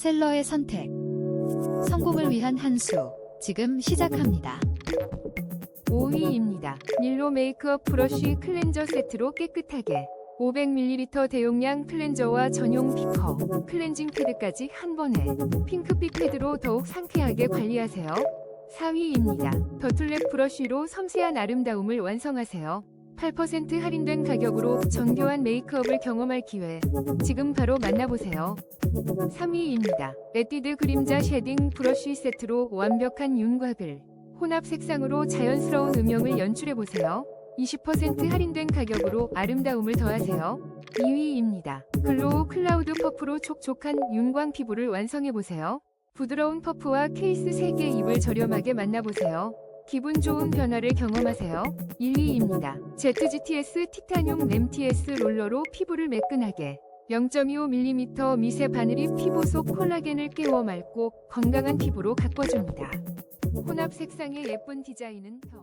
셀러의 선택. 성공을 위한 한 수. 지금 시작합니다. 5위입니다. 밀로 메이크업 브러쉬 클렌저 세트로 깨끗하게 500ml 대용량 클렌저와 전용 비커, 클렌징 패드까지 한 번에 핑크빛 패드로 더욱 상쾌하게 관리하세요. 4위입니다. 더툴랩 브러쉬로 섬세한 아름다움을 완성하세요. 8% 할인된 가격으로 정교한 메이크업을 경험할 기회. 지금 바로 만나보세요. 3위입니다. 레티드 그림자 쉐딩 브러쉬 세트로 완벽한 윤곽을 혼합 색상으로 자연스러운 음영을 연출해보세요. 20% 할인된 가격으로 아름다움을 더하세요. 2위입니다. 글로우 클라우드 퍼프로 촉촉한 윤광 피부를 완성해보세요. 부드러운 퍼프와 케이스 3개 입을 저렴하게 만나보세요. 기분 좋은 변화를 경험하세요. 1위입니다. ZGTS 티타늄 램TS 롤러로 피부를 매끈하게 0.25mm 미세 바늘이 피부 속 콜라겐을 깨워 맑고 건강한 피부로 가꿔줍니다. 혼합 색상의 예쁜 디자인은 덤.